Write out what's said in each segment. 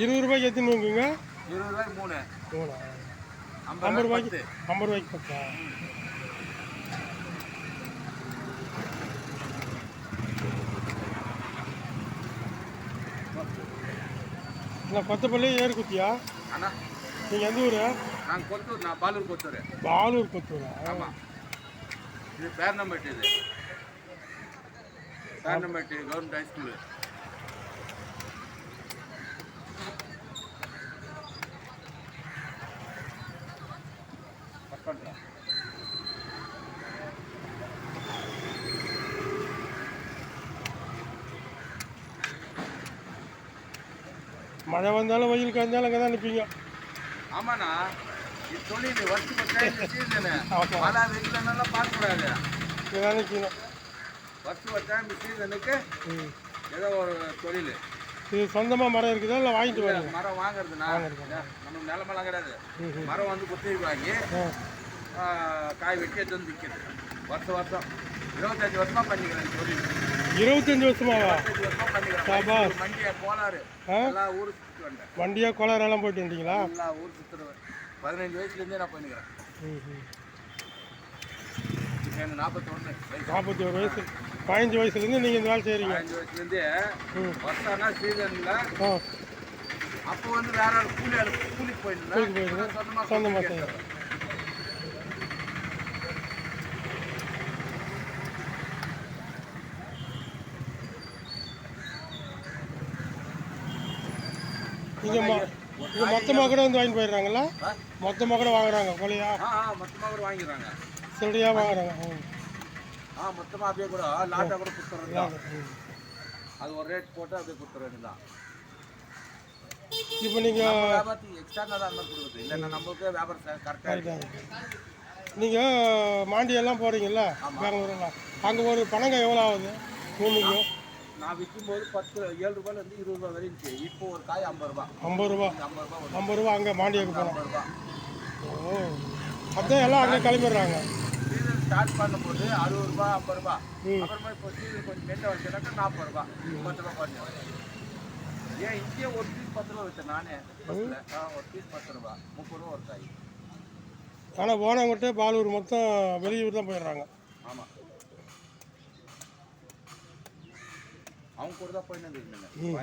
இருபது ரூபாய்க்கு எத்தனை நுங்குங்க இருபது ரூபாய் மூணு. மூணா? ஐம்பது ஐம்பது ரூபாய் ரூபாய்க்கு ஐம்பது ரூபாய்க்கு பத்தா? இந்த கொத்தப்பள்ளி ஏறு குத்தியா? அண்ணா. நீங்கள் எந்த ஊர்? நான் கொத்தூர் நான் பாலூர் கொத்தூர். பாலூர் கொத்தூரா? ஆமாம் இது பேர்னம்பேட்டு இது. பேர்னம்பேட்டு கவர்மெண்ட் ஹை ஸ்கூலு மழை வந்தாலும் வெயிலுக்கு வந்தாலும் அங்கே தான் நிற்பீங்க ஆமாண்ணா. இது சொல்லி இது வருஷம் பத்தா இந்த சீசனு. மழை வெயிலெல்லாம் பார்க்கக்கூடாது. இங்கே தான் நிற்கணும் வருஷம் பத்தா இந்த சீசனுக்கு ஏதோ ஒரு தொழில். இது சொந்தமாக மரம் இருக்குதா இல்லை வாங்கிட்டு வரீங்க மரம் வாங்குறதுண்ணா. நமக்கு நிலமெல்லாம் கிடையாது. மரம் வந்து குத்தகை வாங்கி காய் வெட்டி எடுத்து வந்து விற்கிறது. வருஷம் வருஷம். இருபத்தஞ்சு வருஷமா பண்ணிக்கிறேன் தொழில். இருபத்தஞ்சி வருஷமாவா. மைசூர், மண்டியா கோளாறு. ஊர் வந்தேன். வண்டியாக கோளாரெல்லாம் போயிட்டு வந்துட்டீங்களா எல்லா ஊர் சுற்றுறேன் பதினஞ்சு வயசுலேருந்தே நான் பண்ணிக்கிறேன் நாற்பத்தொன்று நாற்பத்தி ஒரு வயசு. பதினஞ்சு வயசுலேருந்து நீங்கள் இந்த வேலை செய்கிறீங்க பதினஞ்சு வயசுலேருந்தே வருஷம்னா சீசனில் அப்போ வந்து வேற ஆள் கூலி ஆள் கூலிக்கு போயிருந்தேன். சொந்தமாக இங்கே இங்கே மொத்தமாக கூட வந்து வாங்கிட்டு போயிடுறாங்களா? மொத்தமாக கூட வாங்குறாங்க ஆ மொத்தமாக கூட வாங்கிடுறாங்க. சில்லறையாக வாங்குறாங்க. ஆ. மொத்தமாக அப்படியே கூட லாட்டாக கூட ம். அது ஒரு ரேட் போட்டு அப்படியே கொடுத்துறது தான் இப்போ நீங்கள் வியாபாரத்துக்கு எக்ஸ்ட்ரா தான் அந்த மாதிரி கொடுக்குது இல்லைன்னா நம்மளுக்கு வியாபாரம் கரெக்டாக இருக்கு. நீங்கள் மாண்டியெல்லாம் போகிறீங்கல்ல பெங்களூரெல்லாம் அங்கே ஒரு பணங்க எவ்வளோ ஆகுது? மூணுக்கு நான் விற்கும்போது பத்து ஏழு ரூபாயிலேருந்து இருபது ரூபா வரையும் இருந்துச்சு இப்போ ஒரு காய் ஐம்பது ரூபா. ஐம்பது ரூபா? ஐம்பது ரூபா ஐம்பது ரூபா அங்கே மாண்டியாக்கு ஐம்பது ரூபா. ஓ. அதான் எல்லாம் அங்கே கிளம்பிடுறாங்க. சீசன் ஸ்டார்ட் பண்ணும்போது அறுபது ரூபா ஐம்பது ரூபா. ம். அப்புறமா இப்போ சீசன் கொஞ்சம் நெட்டை வச்சுனாக்கா நாற்பது ரூபா பத்து ரூபா குறைஞ்சு ஏன் இங்கேயே ஒரு பீஸ் பத்து ரூபா வச்சேன் நானே பஸ்ஸில் ஒரு பீஸ் பத்து ரூபா முப்பது ரூபா ஒரு காய். ஆனால் போனவங்ககிட்ட பாலூர் மொத்தம் வெளியூர் தான் போயிடுறாங்க. ஆமாம் அவங்க கூட தான் போயிட்டு ம்.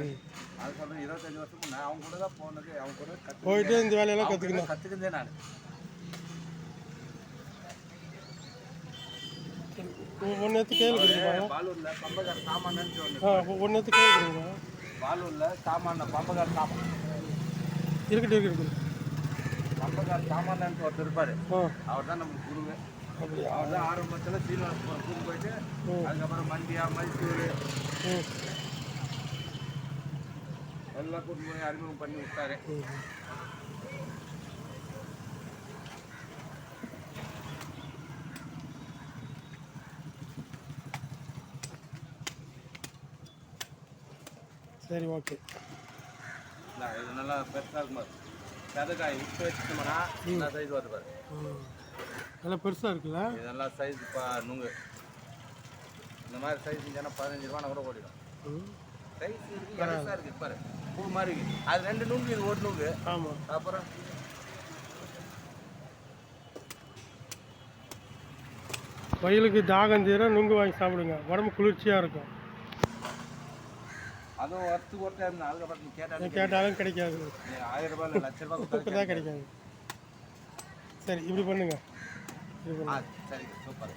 அது சொல்கிறேன் இருபத்தஞ்சு வருஷம் முன்னே அவங்க கூட தான் போனது அவங்க கூட கற்று போயிட்டு இந்த வேலையெல்லாம் கற்றுக்கணும் கற்றுக்கிந்தே நான். ஒன்று எடுத்து கேள்வி பாலூரில் பம்பகார சாமான்னு ஆ ஒன்று எடுத்து கேள்வி பாலூரில் சாமான பம்பகார சாமான். இருக்கட்டும் இருக்கட்டும் பம்பகார சாமான்னு ஒருத்தர் இருப்பார். அவர் தான் நமக்கு குருவே. அப்படியா ஆரம்பத்தில் சீனிவாச கூட்டு போயிட்டு. அதுக்கப்புறம் மண்டியா மைசூர் எல்லாம் கூட்டு போய் அறிமுகம் பண்ணி விட்டாரு. சரி ஓகே இது நல்லா பெருசாக இருக்கும் பாரு. சதக்காய் உப்பு வச்சுட்டோம்னா நல்லா சைஸ் வருது பாரு நல்லா பெருசாக இருக்குல்ல? இது நல்லா சைஸ் இப்போ நுங்கு. இந்த மாதிரி சைஸ் இருந்துச்சுன்னா பதினஞ்சு ரூபா கூட ஓடிடும். சைஸ் இருக்கு பெருசாக இருக்கு பாரு. பூ மாதிரி இருக்கு. அது ரெண்டு நுங்கு இது ஒரு நுங்கு. ஆமாம் அப்புறம் வயலுக்கு தாகம் தீர நுங்கு வாங்கி சாப்பிடுங்க. உடம்பு குளிர்ச்சியாக இருக்கும். அதுவும் வருஷத்துக்கு ஒரு டைம் அதுக்கப்புறம் கேட்டாலும் கேட்டாலும் கிடைக்காது. ஆயிரம் ரூபாய் லட்ச ரூபாய் தான் கிடைக்காது. சரி இப்படி பண்ணுங்க. இப்படி ஆ சரி சூப்பர்.